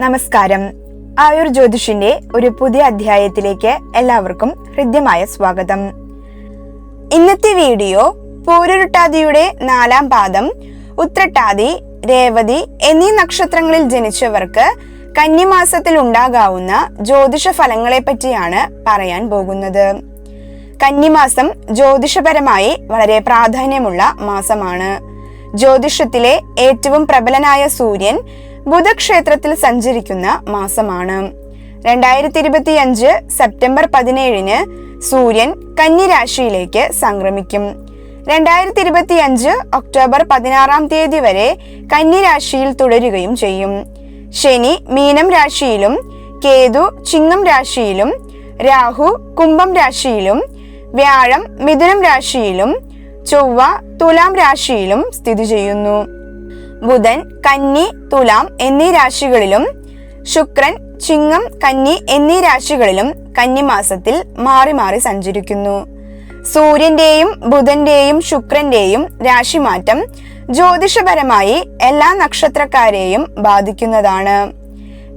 നമസ്കാരം. ആയുർ ജ്യോതിഷിന്റെ ഒരു പുതിയ അധ്യായത്തിലേക്ക് എല്ലാവർക്കും ഹൃദ്യമായ സ്വാഗതം. ഇന്നത്തെ വീഡിയോ പൂരുരുട്ടാതിയുടെ നാലാം പാദം ഉത്രട്ടാതി രേവതി എന്നീ നക്ഷത്രങ്ങളിൽ ജനിച്ചവർക്ക് കന്നിമാസത്തിൽ ഉണ്ടാകാവുന്ന ജ്യോതിഷ ഫലങ്ങളെ പറ്റിയാണ് പറയാൻ പോകുന്നത്. കന്നിമാസം ജ്യോതിഷപരമായി വളരെ പ്രാധാന്യമുള്ള മാസമാണ്. ജ്യോതിഷത്തിലെ ഏറ്റവും പ്രബലനായ സൂര്യൻ ബുധക്ഷേത്രത്തിൽ സഞ്ചരിക്കുന്ന മാസമാണ്. രണ്ടായിരത്തി ഇരുപത്തി അഞ്ച് സെപ്റ്റംബർ പതിനേഴിന് സൂര്യൻ കന്നിരാശിയിലേക്ക് സംക്രമിക്കും. രണ്ടായിരത്തി ഇരുപത്തി അഞ്ച് ഒക്ടോബർ പതിനാറാം തീയതി വരെ കന്നിരാശിയിൽ തുടരുകയും ചെയ്യും. ശനി മീനം രാശിയിലും കേതു ചിങ്ങം രാശിയിലും രാഹു കുംഭം രാശിയിലും വ്യാഴം മിഥുനം രാശിയിലും ചൊവ്വ തുലാം രാശിയിലും സ്ഥിതി ചെയ്യുന്നു. ബുധൻ കന്നി തുലാം എന്നീ രാശികളിലും ശുക്രൻ ചിങ്ങം കന്നി എന്നീ രാശികളിലും കന്നിമാസത്തിൽ മാറി മാറി സഞ്ചരിക്കുന്നു. സൂര്യന്റെയും ബുധന്റെയും ശുക്രന്റെയും രാശിമാറ്റം ജ്യോതിഷപരമായി എല്ലാ നക്ഷത്രക്കാരെയും ബാധിക്കുന്നതാണ്.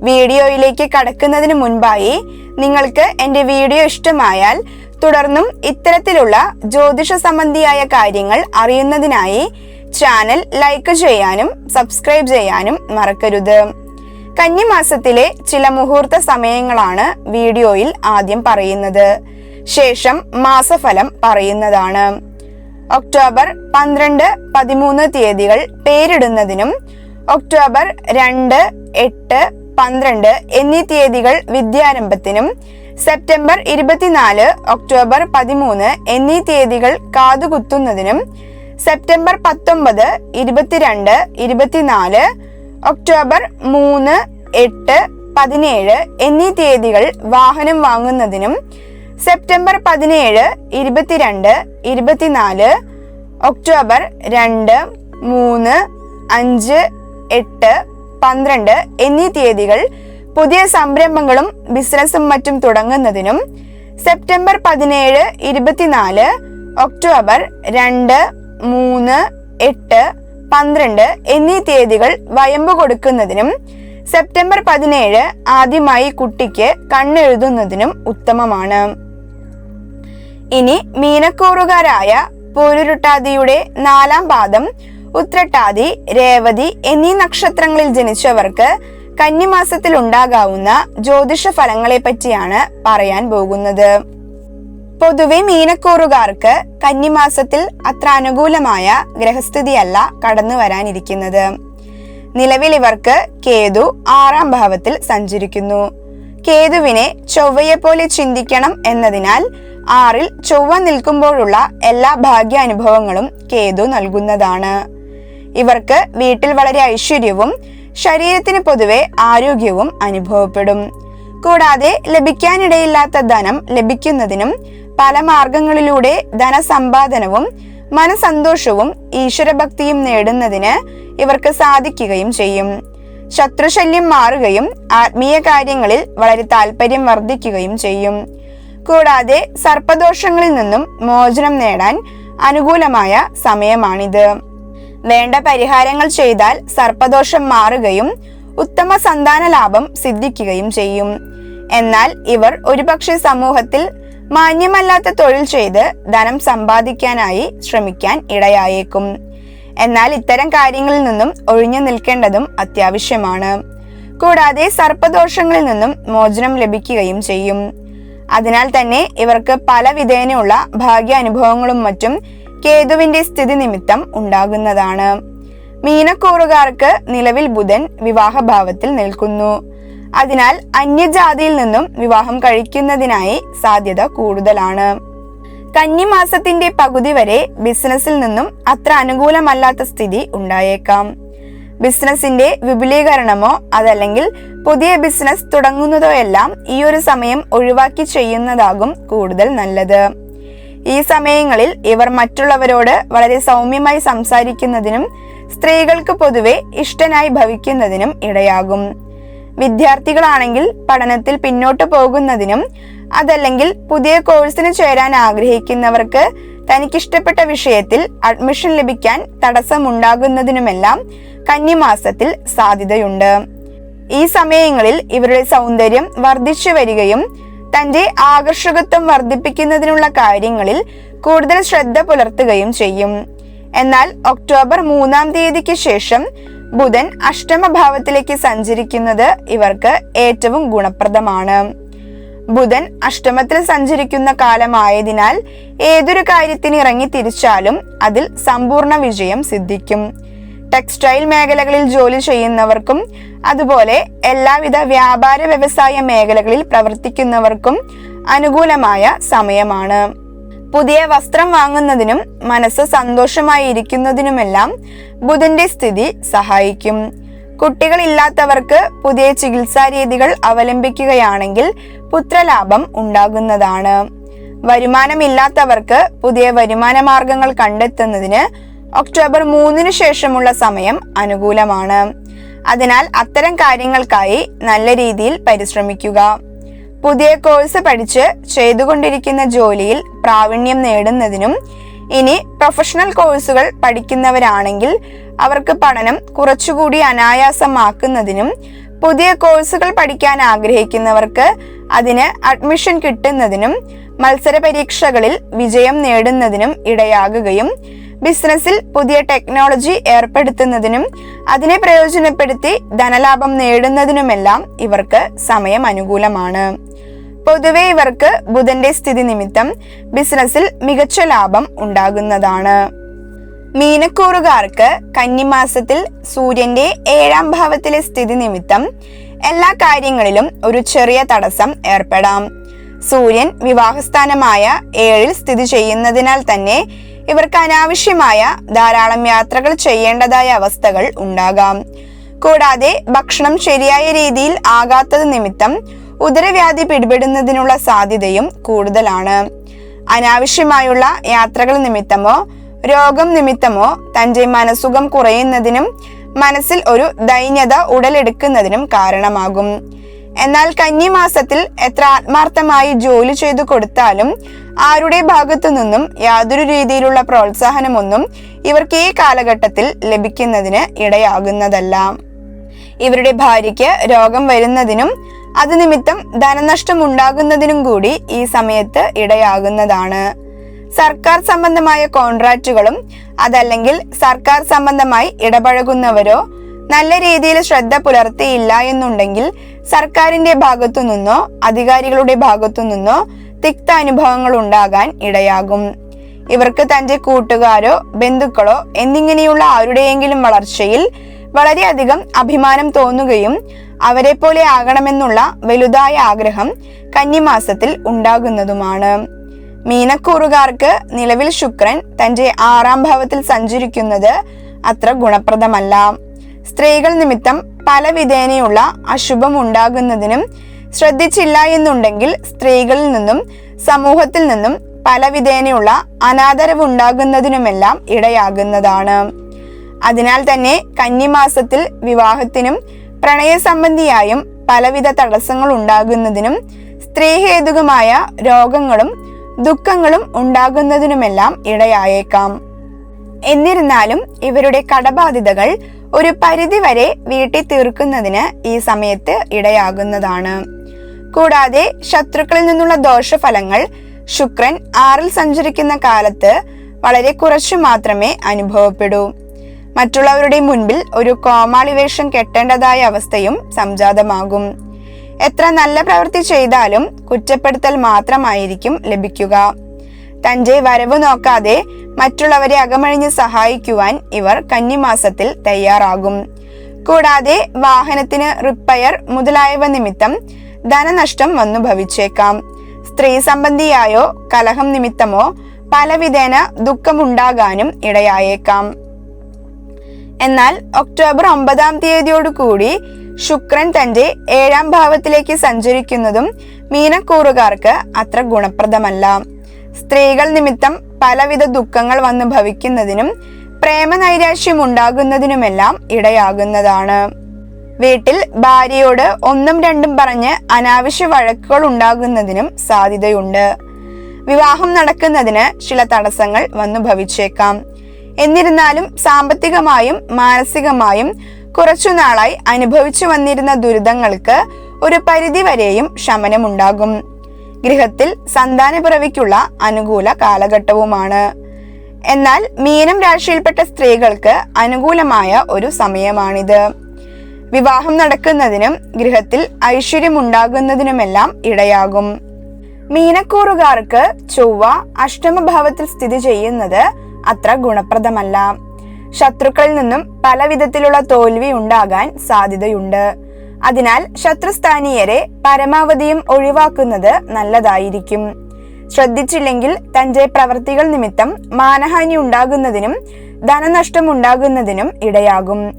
വീഡിയോയിലേക്ക് കടക്കുന്നതിന് മുൻപായി നിങ്ങൾക്ക് എന്റെ വീഡിയോ ഇഷ്ടമായാൽ തുടർന്നും ഇത്തരത്തിലുള്ള ജ്യോതിഷ സംബന്ധിയായ കാര്യങ്ങൾ അറിയുന്നതിനായി ചാനൽ ലൈക്ക് ചെയ്യാനും സബ്സ്ക്രൈബ് ചെയ്യാനും മറക്കരുത്. കന്നിമാസത്തിലെ ചില മുഹൂർത്ത സമയങ്ങളാണ് വീഡിയോയിൽ ആദ്യം പറയുന്നത്. ശേഷം മാസഫലം പറയുന്നതാണ്. ഒക്ടോബർ പന്ത്രണ്ട് പതിമൂന്ന് തീയതികൾ പേരിടുന്നതിനും ഒക്ടോബർ രണ്ട് എട്ട് പന്ത്രണ്ട് എന്നീ തീയതികൾ വിദ്യാരംഭത്തിനും സെപ്റ്റംബർ ഇരുപത്തിനാല് ഒക്ടോബർ പതിമൂന്ന് എന്നീ തീയതികൾ കാതുകുത്തുന്നതിനും സെപ്റ്റംബർ പത്തൊമ്പത് ഇരുപത്തിരണ്ട് ഇരുപത്തിനാല് ഒക്ടോബർ മൂന്ന് എട്ട് പതിനേഴ് എന്നീ തീയതികൾ വാഹനം വാങ്ങുന്നതിനും സെപ്റ്റംബർ പതിനേഴ് ഇരുപത്തിരണ്ട് ഇരുപത്തിനാല് ഒക്ടോബർ രണ്ട് മൂന്ന് അഞ്ച് എട്ട് പന്ത്രണ്ട് എന്നീ തീയതികൾ പുതിയ സംരംഭങ്ങളും ബിസിനസ്സും മറ്റും തുടങ്ങുന്നതിനും സെപ്റ്റംബർ പതിനേഴ് ഇരുപത്തിനാല് ഒക്ടോബർ രണ്ട് മൂന്ന് എട്ട് പന്ത്രണ്ട് എന്നീ തീയതികൾ വയമ്പ് കൊടുക്കുന്നതിനും സെപ്റ്റംബർ പതിനേഴ് ആദ്യമായി കുട്ടിക്ക് കണ്ണെഴുതുന്നതിനും ഉത്തമമാണ്. ഇനി മീനക്കൂറുകാരായ പൂരുരുട്ടാതിയുടെ നാലാം പാദം ഉത്രട്ടാതി രേവതി എന്നീ നക്ഷത്രങ്ങളിൽ ജനിച്ചവർക്ക് കന്നിമാസത്തിൽ ഉണ്ടാകാവുന്ന ജ്യോതിഷ ഫലങ്ങളെ പറ്റിയാണ് പറയാൻ പോകുന്നത്. പൊതുവെ മീനക്കൂറുകാർക്ക് കന്നിമാസത്തിൽ അത്ര അനുകൂലമായ ഗ്രഹസ്ഥിതിയല്ല കടന്നു വരാനിരിക്കുന്നത്. നിലവിൽ ഇവർക്ക് കേതു ആറാം ഭാവത്തിൽ സഞ്ചരിക്കുന്നു. കേതുവിനെ ചൊവ്വയെ പോലെ ചിന്തിക്കണം എന്നതിനാൽ ആറിൽ ചൊവ്വ നിൽക്കുമ്പോഴുള്ള എല്ലാ ഭാഗ്യാനുഭവങ്ങളും കേതു നൽകുന്നതാണ്. ഇവർക്ക് വീട്ടിൽ വളരെ ഐശ്വര്യവും ശരീരത്തിന് പൊതുവെ ആരോഗ്യവും അനുഭവപ്പെടും. കൂടാതെ ലഭിക്കാനിടയില്ലാത്ത ധനം ലഭിക്കുന്നതിനും പല മാർഗങ്ങളിലൂടെ ധനസമ്പാദനവും മനസന്തോഷവും ഈശ്വരഭക്തിയും നേടുന്നതിന് ഇവർക്ക് സാധിക്കുകയും ചെയ്യും. ശത്രുശല്യം മാറുകയും ആത്മീയ കാര്യങ്ങളിൽ വളരെ താല്പര്യം വർദ്ധിക്കുകയും ചെയ്യും. കൂടാതെ സർപ്പദോഷങ്ങളിൽ നിന്നും മോചനം നേടാൻ അനുകൂലമായ സമയമാണിത്. വേണ്ട പരിഹാരങ്ങൾ ചെയ്താൽ സർപ്പദോഷം മാറുകയും ഉത്തമ സന്താന ലാഭം സിദ്ധിക്കുകയും ചെയ്യും. എന്നാൽ ഇവർ ഒരുപക്ഷെ സമൂഹത്തിൽ മാന്യമല്ലാത്ത തൊഴിൽ ചെയ്ത് ധനം സമ്പാദിക്കാനായി ശ്രമിക്കാൻ ഇടയായേക്കും. എന്നാൽ ഇത്തരം കാര്യങ്ങളിൽ നിന്നും ഒഴിഞ്ഞു നിൽക്കേണ്ടതും അത്യാവശ്യമാണ്. കൂടാതെ സർപ്പദോഷങ്ങളിൽ നിന്നും മോചനം ലഭിക്കുകയും ചെയ്യും. അതിനാൽ തന്നെ ഇവർക്ക് പല വിധേനയുള്ള ഭാഗ്യാനുഭവങ്ങളും മറ്റും കേതുവിന്റെ സ്ഥിതി നിമിത്തം ഉണ്ടാകുന്നതാണ്. മീനക്കൂറുകാർക്ക് നിലവിൽ ബുധൻ വിവാഹഭാവത്തിൽ നിൽക്കുന്നു. അതിനാൽ അന്യജാതിയിൽ നിന്നും വിവാഹം കഴിക്കുന്നതിനായി സാധ്യത കൂടുതലാണ്. കന്നിമാസത്തിന്റെ പകുതി വരെ ബിസിനസ്സിൽ നിന്നും അത്ര അനുകൂലമല്ലാത്ത സ്ഥിതി ഉണ്ടായേക്കാം. ബിസിനസിന്റെ വിപുലീകരണമോ അതല്ലെങ്കിൽ പുതിയ ബിസിനസ് തുടങ്ങുന്നതോ എല്ലാം ഈ ഒരു സമയം ഒഴിവാക്കി ചെയ്യുന്നതാകും കൂടുതൽ നല്ലത്. ഈ സമയങ്ങളിൽ ഇവർ മറ്റുള്ളവരോട് വളരെ സൗമ്യമായി സംസാരിക്കുന്നതിനും സ്ത്രീകൾക്ക് പൊതുവെ ഇഷ്ടനായി ഭവിക്കുന്നതിനും ഇടയാകും. വിദ്യാർത്ഥികളാണെങ്കിൽ പഠനത്തിൽ പിന്നോട്ട് പോകുന്നതിനും അതല്ലെങ്കിൽ പുതിയ കോഴ്സിന് ചേരാൻ ആഗ്രഹിക്കുന്നവർക്ക് തനിക്കിഷ്ടപ്പെട്ട വിഷയത്തിൽ അഡ്മിഷൻ ലഭിക്കാൻ തടസ്സമുണ്ടാകുന്നതിനുമെല്ലാം കന്നിമാസത്തിൽ സാധ്യതയുണ്ട്. ഈ സമയങ്ങളിൽ ഇവരുടെ സൗന്ദര്യം വർദ്ധിച്ചു വരികയും തന്റെ ആകർഷകത്വം വർദ്ധിപ്പിക്കുന്നതിനുള്ള കാര്യങ്ങളിൽ കൂടുതൽ ശ്രദ്ധ പുലർത്തുകയും ചെയ്യും. എന്നാൽ ഒക്ടോബർ മൂന്നാം തീയതിക്ക് ശേഷം ബുധൻ അഷ്ടമഭാവത്തിലേക്ക് സഞ്ചരിക്കുന്നത് ഇവർക്ക് ഏറ്റവും ഗുണപ്രദമാണ്. ബുധൻ അഷ്ടമത്തിൽ സഞ്ചരിക്കുന്ന കാലമായതിനാൽ ഏതൊരു കാര്യത്തിന് ഇറങ്ങി തിരിച്ചാലും അതിൽ സമ്പൂർണ വിജയം സിദ്ധിക്കും. ടെക്സ്റ്റൈൽ മേഖലകളിൽ ജോലി ചെയ്യുന്നവർക്കും അതുപോലെ എല്ലാവിധ വ്യാപാര വ്യവസായ മേഖലകളിൽ പ്രവർത്തിക്കുന്നവർക്കും അനുകൂലമായ സമയമാണ്. പുതിയ വസ്ത്രം വാങ്ങുന്നതിനും മനസ്സ് സന്തോഷമായി ഇരിക്കുന്നതിനുമെല്ലാം ബുധന്റെ സ്ഥിതി സഹായിക്കും. കുട്ടികളില്ലാത്തവർക്ക് പുതിയ ചികിത്സാ രീതികൾ അവലംബിക്കുകയാണെങ്കിൽ പുത്രലാഭം ഉണ്ടാകുന്നതാണ്. വരുമാനമില്ലാത്തവർക്ക് പുതിയ വരുമാന മാർഗങ്ങൾ കണ്ടെത്തുന്നതിന് ഒക്ടോബർ മൂന്നിന് ശേഷമുള്ള സമയം അനുകൂലമാണ്. അതിനാൽ അത്തരം കാര്യങ്ങൾക്കായി നല്ല രീതിയിൽ പരിശ്രമിക്കുക. പുതിയ കോഴ്സ് പഠിച്ച് ചെയ്തുകൊണ്ടിരിക്കുന്ന ജോലിയിൽ പ്രാവീണ്യം നേടുന്നതിനും ഇനി പ്രൊഫഷണൽ കോഴ്സുകൾ പഠിക്കുന്നവരാണെങ്കിൽ അവർക്ക് പഠനം കുറച്ചുകൂടി അനായാസമാക്കുന്നതിനും പുതിയ കോഴ്സുകൾ പഠിക്കാൻ ആഗ്രഹിക്കുന്നവർക്ക് അതിന് അഡ്മിഷൻ കിട്ടുന്നതിനും മത്സര പരീക്ഷകളിൽ വിജയം നേടുന്നതിനും ഇടയാകുകയും ബിസിനസ്സിൽ പുതിയ ടെക്നോളജി ഏർപ്പെടുത്തുന്നതിനും അതിനെ പ്രയോജനപ്പെടുത്തി ധനലാഭം നേടുന്നതിനുമെല്ലാം ഇവർക്ക് സമയം അനുകൂലമാണ്. പൊതുവെ ഇവർക്ക് ബുധന്റെ സ്ഥിതി നിമിത്തം ബിസിനസ്സിൽ മികച്ച ലാഭം ഉണ്ടാകുന്നതാണ്. മീനക്കൂറുകാർക്ക് കന്നിമാസത്തിൽ സൂര്യന്റെ ഏഴാം ഭാവത്തിലെ സ്ഥിതി നിമിത്തം എല്ലാ കാര്യങ്ങളിലും ഒരു ചെറിയ തടസ്സം ഏർപ്പെടാം. സൂര്യൻ വിവാഹസ്ഥാനമായ ഏഴിൽ സ്ഥിതി ചെയ്യുന്നതിനാൽ തന്നെ ഇവർക്ക് അനാവശ്യമായ ധാരാളം യാത്രകൾ ചെയ്യേണ്ടതായ അവസ്ഥകൾ ഉണ്ടാകാം. കൂടാതെ ഭക്ഷണം ശരിയായ രീതിയിൽ ആകാത്തത് നിമിത്തം ഉദരവ്യാധി പിടിപെടുന്നതിനുള്ള സാധ്യതയും കൂടുതലാണ്. അനാവശ്യമായുള്ള യാത്രകൾ നിമിത്തമോ രോഗം നിമിത്തമോ തന്റെ മനസുഖം കുറയുന്നതിനും മനസ്സിൽ ഒരു ദൈന്യത ഉടലെടുക്കുന്നതിനും കാരണമാകും. എന്നാൽ കന്നിമാസത്തിൽ എത്ര ആത്മാർത്ഥമായി ജോലി ചെയ്തു കൊടുത്താലും ആരുടെ ഭാഗത്തു നിന്നും യാതൊരു രീതിയിലുള്ള പ്രോത്സാഹനമൊന്നും ഇവർക്ക് ഈ കാലഘട്ടത്തിൽ ലഭിക്കുന്നതിന് ഇടയാകുന്നതല്ല. ഇവരുടെ ഭാര്യയ്ക്ക് രോഗം വരുന്നതിനും അത് നിമിത്തം ധനനഷ്ടം ഉണ്ടാകുന്നതിനും കൂടി ഈ സമയത്ത് ഇടയാകുന്നതാണ്. സർക്കാർ സംബന്ധമായ കോൺട്രാക്റ്റുകളും അതല്ലെങ്കിൽ സർക്കാർ സംബന്ധമായി ഇടപഴകുന്നവരോ നല്ല രീതിയിൽ ശ്രദ്ധ പുലർത്തിയില്ല എന്നുണ്ടെങ്കിൽ സർക്കാരിന്റെ ഭാഗത്തു നിന്നോ അധികാരികളുടെ ഭാഗത്തു നിന്നോ തിക്ത അനുഭവങ്ങൾ ഉണ്ടാകാൻ ഇടയാകും. ഇവർക്ക് തന്റെ കൂട്ടുകാരോ ബന്ധുക്കളോ എന്നിങ്ങനെയുള്ള ആരുടെയെങ്കിലും വളർച്ചയിൽ വളരെയധികം അഭിമാനം തോന്നുകയും അവരെ പോലെ ആകണമെന്നുള്ള വലുതായ ആഗ്രഹം കന്നിമാസത്തിൽ ഉണ്ടാകുന്നതുമാണ്. മീനക്കൂറുകാർക്ക് നിലവിൽ ശുക്രൻ തന്റെ ആറാം ഭാവത്തിൽ സഞ്ചരിക്കുന്നത് അത്ര ഗുണപ്രദമല്ല. സ്ത്രീകൾ നിമിത്തം പല വിധേനയുള്ള അശുഭം ഉണ്ടാകുന്നതിനും ശ്രദ്ധിച്ചില്ല എന്നുണ്ടെങ്കിൽ സ്ത്രീകളിൽ നിന്നും സമൂഹത്തിൽ നിന്നും പല വിധേനയുള്ള അനാദരവ് ഉണ്ടാകുന്നതിനുമെല്ലാം ഇടയാകുന്നതാണ്. അതിനാൽ തന്നെ കന്നിമാസത്തിൽ വിവാഹത്തിനും പ്രണയസംബന്ധിയായും പലവിധ തടസ്സങ്ങൾ ഉണ്ടാകുന്നതിനും സ്ത്രീഹേതുകമായ രോഗങ്ങളും ദുഃഖങ്ങളും ഉണ്ടാകുന്നതിനുമെല്ലാം ഇടയായേക്കാം. എന്നിരുന്നാലും ഇവരുടെ കടബാധ്യതകൾ ഒരു പരിധി വരെ വീട്ടി തീർക്കുന്നതിന് ഈ സമയത്ത് ഇടയാകുന്നതാണ്. കൂടാതെ ശത്രുക്കളിൽ നിന്നുള്ള ദോഷഫലങ്ങൾ ശുക്രൻ ആറിൽ സഞ്ചരിക്കുന്ന കാലത്ത് വളരെ കുറച്ചു മാത്രമേ അനുഭവപ്പെടൂ. മറ്റുള്ളവരുടെ മുൻപിൽ ഒരു കോമാളി വേഷം കെട്ടേണ്ടതായ അവസ്ഥയും സംജാതമാകും. എത്ര നല്ല പ്രവൃത്തി ചെയ്താലും കുറ്റപ്പെടുത്തൽ മാത്രമായിരിക്കും ലഭിക്കുക. തന്റെ വരവ് നോക്കാതെ മറ്റുള്ളവരെ അകമഴിഞ്ഞ് സഹായിക്കുവാൻ ഇവർ കന്നിമാസത്തിൽ തയ്യാറാകും. കൂടാതെ വാഹനത്തിന് റിപ്പയർ മുതലായവ നിമിത്തം ധനനഷ്ടം വന്നു ഭവിച്ചേക്കാം. സ്ത്രീ സംബന്ധിയായോ കലഹം നിമിത്തമോ പലവിധേന ദുഃഖമുണ്ടാകാനും ഇടയായേക്കാം. എന്നാൽ ഒക്ടോബർ ഒമ്പതാം തീയതിയോടുകൂടി ശുക്രൻ തന്റെ ഏഴാം ഭാവത്തിലേക്ക് സഞ്ചരിക്കുന്നതും മീനക്കൂറുകാർക്ക് അത്ര ഗുണപ്രദമല്ല. സ്ത്രീകൾ നിമിത്തം പലവിധ ദുഃഖങ്ങൾ വന്നു ഭവിക്കുന്നതിനും പ്രേമനൈരാശ്യം ഉണ്ടാകുന്നതിനുമെല്ലാം ഇടയാകുന്നതാണ്. വീട്ടിൽ ഭാര്യയോട് ഒന്നും രണ്ടും പറഞ്ഞ് അനാവശ്യ വഴക്കുകൾ ഉണ്ടാകുന്നതിനും സാധ്യതയുണ്ട്. വിവാഹം നടക്കുന്നതിന് ചില തടസ്സങ്ങൾ വന്നു ഭവിച്ചേക്കാം. എന്നിരുന്നാലും സാമ്പത്തികമായും മാനസികമായും കുറച്ചു നാളായി അനുഭവിച്ചു വന്നിരുന്ന ദുരിതങ്ങൾക്ക് ഒരു പരിധിവരെയും ശമനമുണ്ടാകും. ഗൃഹത്തിൽ സന്താനപിറവിക്കുള്ള അനുകൂല കാലഘട്ടവുമാണ്. എന്നാൽ മീനം രാശിയിൽപ്പെട്ട സ്ത്രീകൾക്ക് അനുകൂലമായ ഒരു സമയമാണിത്. വിവാഹം നടക്കുന്നതിനും ഗൃഹത്തിൽ ഐശ്വര്യമുണ്ടാകുന്നതിനുമെല്ലാം ഇടയാകും. മീനക്കൂറുകാർക്ക് ചൊവ്വ അഷ്ടമഭാവത്തിൽ സ്ഥിതി ചെയ്യുന്നത് അത്ര ഗുണപ്രദമല്ല. ശത്രുക്കളിൽ നിന്നും പല വിധത്തിലുള്ള തോൽവി ഉണ്ടാകാൻ സാധ്യതയുണ്ട്. അതിനാൽ ശത്രുസ്ഥാനീയരെ പരമാവധിയും ഒഴിവാക്കുന്നത് നല്ലതായിരിക്കും. ശ്രദ്ധിച്ചില്ലെങ്കിൽ തന്റെ പ്രവൃത്തികൾ നിമിത്തം മാനഹാനി ഉണ്ടാകുന്നതിനും ധനനഷ്ടം ഉണ്ടാകുന്നതിനും ഇടയാകും.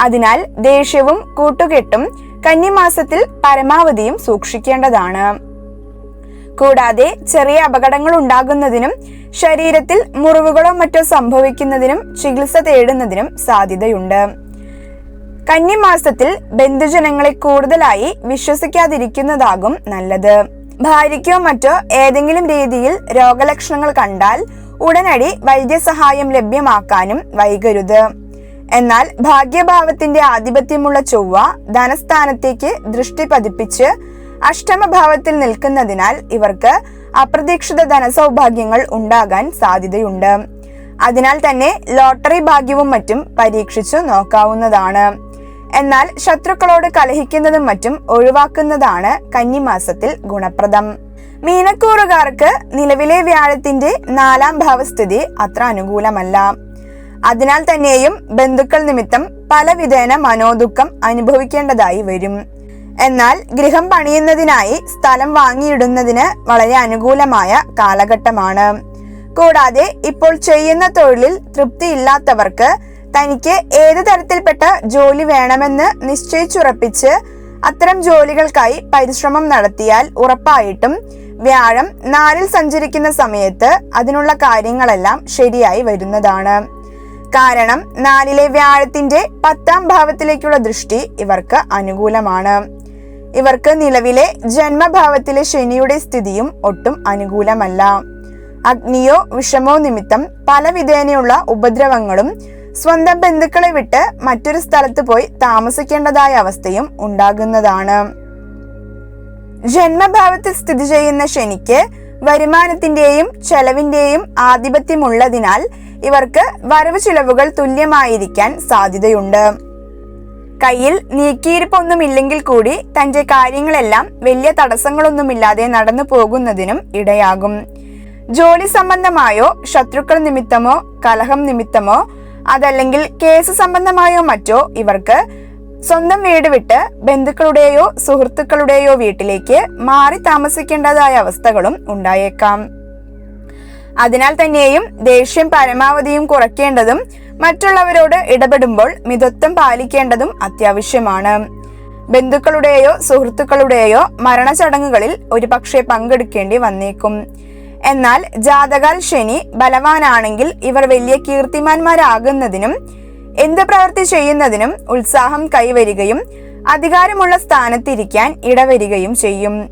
അതിനാൽ ദേഷ്യവും കൂട്ടുകെട്ടും കന്നിമാസത്തിൽ പരമാവധിയും സൂക്ഷിക്കേണ്ടതാണ്. കൂടാതെ ചെറിയ അപകടങ്ങൾ ഉണ്ടാകുന്നതിനും ശരീരത്തിൽ മുറിവുകളോ മറ്റോ സംഭവിക്കുന്നതിനും ചികിത്സ തേടുന്നതിനും സാധ്യതയുണ്ട്. കന്നിമാസത്തിൽ ബന്ധുജനങ്ങളെ കൂടുതലായി വിശ്വസിക്കാതിരിക്കുന്നതാകും നല്ലത്. ഭാര്യയ്ക്കോ മറ്റോ ഏതെങ്കിലും രീതിയിൽ രോഗലക്ഷണങ്ങൾ കണ്ടാൽ ഉടനടി വൈദ്യസഹായം ലഭ്യമാക്കാനും വൈകരുത്. എന്നാൽ ഭാഗ്യഭാവത്തിന്റെ ആധിപത്യമുള്ള ചൊവ്വ ധനസ്ഥാനത്തേക്ക് ദൃഷ്ടി പതിപ്പിച്ച് അഷ്ടമഭാവത്തിൽ നിൽക്കുന്നതിനാൽ ഇവർക്ക് അപ്രതീക്ഷിത ധനസൗഭാഗ്യങ്ങൾ ഉണ്ടാകാൻ സാധ്യതയുണ്ട്. അതിനാൽ തന്നെ ലോട്ടറി ഭാഗ്യവും മറ്റും പരീക്ഷിച്ചു നോക്കാവുന്നതാണ്. എന്നാൽ ശത്രുക്കളോട് കലഹിക്കുന്നതും മറ്റും ഒഴിവാക്കുന്നതാണ് കന്നിമാസത്തിൽ ഗുണപ്രദം. മീനക്കൂറുകാർക്ക് നിലവിലെ വ്യാഴത്തിന്റെ നാലാം ഭാവസ്ഥിതി അത്ര അനുകൂലമല്ല. അതിനാൽ തന്നെയും ബന്ധുക്കൾ നിമിത്തം പലവിധേന മനോദുഃഖം അനുഭവിക്കേണ്ടതായി വരും. എന്നാൽ ഗൃഹം പണിയുന്നതിനായി സ്ഥലം വാങ്ങിയിടുന്നതിന് വളരെ അനുകൂലമായ കാലഘട്ടമാണ്. കൂടാതെ ഇപ്പോൾ ചെയ്യുന്ന തൊഴിലിൽ തൃപ്തിയില്ലാത്തവർക്ക് തനിക്ക് ഏത് തരത്തിൽപ്പെട്ട ജോലി വേണമെന്ന് നിശ്ചയിച്ചുറപ്പിച്ച് അത്തരം ജോലികൾക്കായി പരിശ്രമം നടത്തിയാൽ ഉറപ്പായിട്ടും വ്യാഴം നാലിൽ സഞ്ചരിക്കുന്ന സമയത്ത് അതിനുള്ള കാര്യങ്ങളെല്ലാം ശരിയായി വരുന്നതാണ്. കാരണം നാലിലെ വ്യാഴത്തിന്റെ പത്താം ഭാവത്തിലേക്കുള്ള ദൃഷ്ടി ഇവർക്ക് അനുകൂലമാണ്. ഇവർക്ക് നിലവിലെ ജന്മഭാവത്തിലെ ശനിയുടെ സ്ഥിതിയും ഒട്ടും അനുകൂലമല്ല. അഗ്നിയോ വിഷമോ നിമിത്തം പല വിധേനയുള്ള ഉപദ്രവങ്ങളും സ്വന്തം ബന്ധുക്കളെ വിട്ട് മറ്റൊരു സ്ഥലത്ത് പോയി താമസിക്കേണ്ടതായ അവസ്ഥയും ഉണ്ടാകുന്നതാണ്. ജന്മഭാവത്തിൽ സ്ഥിതി ചെയ്യുന്ന ശനിക്ക് വരുമാനത്തിന്റെയും ചെലവിന്റെയും ആധിപത്യമുള്ളതിനാൽ ഇവർക്ക് വരവ് ചിലവുകൾ തുല്യമായിരിക്കാൻ സാധ്യതയുണ്ട്. കയ്യിൽ നീക്കിയിരിപ്പൊന്നുമില്ലെങ്കിൽ കൂടി തന്റെ കാര്യങ്ങളെല്ലാം വലിയ തടസ്സങ്ങളൊന്നുമില്ലാതെ നടന്നു പോകുന്നതിനും ഇടയാകും. ജോലി സംബന്ധമായോ ശത്രുക്കൾ നിമിത്തമോ കലഹം നിമിത്തമോ അതല്ലെങ്കിൽ കേസ് സംബന്ധമായോ മറ്റോ ഇവർക്ക് സ്വന്തം വീട് വിട്ട് ബന്ധുക്കളുടെയോ സുഹൃത്തുക്കളുടെയോ വീട്ടിലേക്ക് മാറി താമസിക്കേണ്ടതായ അവസ്ഥകളും ഉണ്ടായേക്കാം. അതിനാൽ തന്നെയും ദേഷ്യം പരമാവധിയും കുറയ്ക്കേണ്ടതും മറ്റുള്ളവരോട് ഇടപെടുമ്പോൾ മിതത്വം പാലിക്കേണ്ടതും അത്യാവശ്യമാണ്. ബന്ധുക്കളുടെയോ സുഹൃത്തുക്കളുടെയോ മരണചടങ്ങുകളിൽ ഒരുപക്ഷെ പങ്കെടുക്കേണ്ടി വന്നേക്കും. എന്നാൽ ജാതകാൽ ശനി ബലവാനാണെങ്കിൽ ഇവർ വലിയ കീർത്തിമാന്മാരാകുന്നതിനും എന്ത് പ്രവൃത്തി ചെയ്യുന്നതിനും ഉത്സാഹം കൈവരികയും അധികാരമുള്ള സ്ഥാനത്തിരിക്കാൻ ഇടവരികയും ചെയ്യും.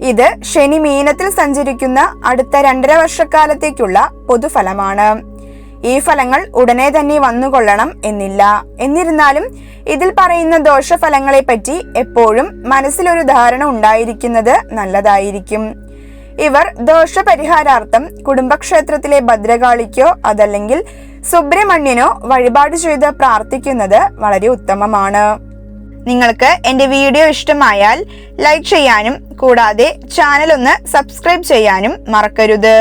ഇത് ശനി മീനത്തിൽ സഞ്ചരിക്കുന്ന അടുത്ത രണ്ടര വർഷക്കാലത്തേക്കുള്ള പൊതുഫലമാണ്. ഈ ഫലങ്ങൾ ഉടനെ തന്നെ വന്നുകൊള്ളണം എന്നില്ല. എന്നിരുന്നാലും ഇതിൽ പറയുന്ന ദോഷഫലങ്ങളെപ്പറ്റി എപ്പോഴും മനസ്സിലൊരു ധാരണ ഉണ്ടായിരിക്കുന്നത് നല്ലതായിരിക്കും. ഇവർ ദോഷപരിഹാരാർത്ഥം കുടുംബക്ഷേത്രത്തിലെ ഭദ്രകാളിക്കോ അതല്ലെങ്കിൽ സുബ്രഹ്മണ്യനോ വഴിപാട് ചെയ്ത് പ്രാർത്ഥിക്കുന്നത് വളരെ ഉത്തമമാണ്. നിങ്ങൾക്ക് എന്റെ വീഡിയോ ഇഷ്ടമായാൽ ലൈക്ക് ചെയ്യാനും കൂടാതെ ചാനൽ ഒന്ന് സബ്സ്ക്രൈബ് ചെയ്യാനും മറക്കരുത്.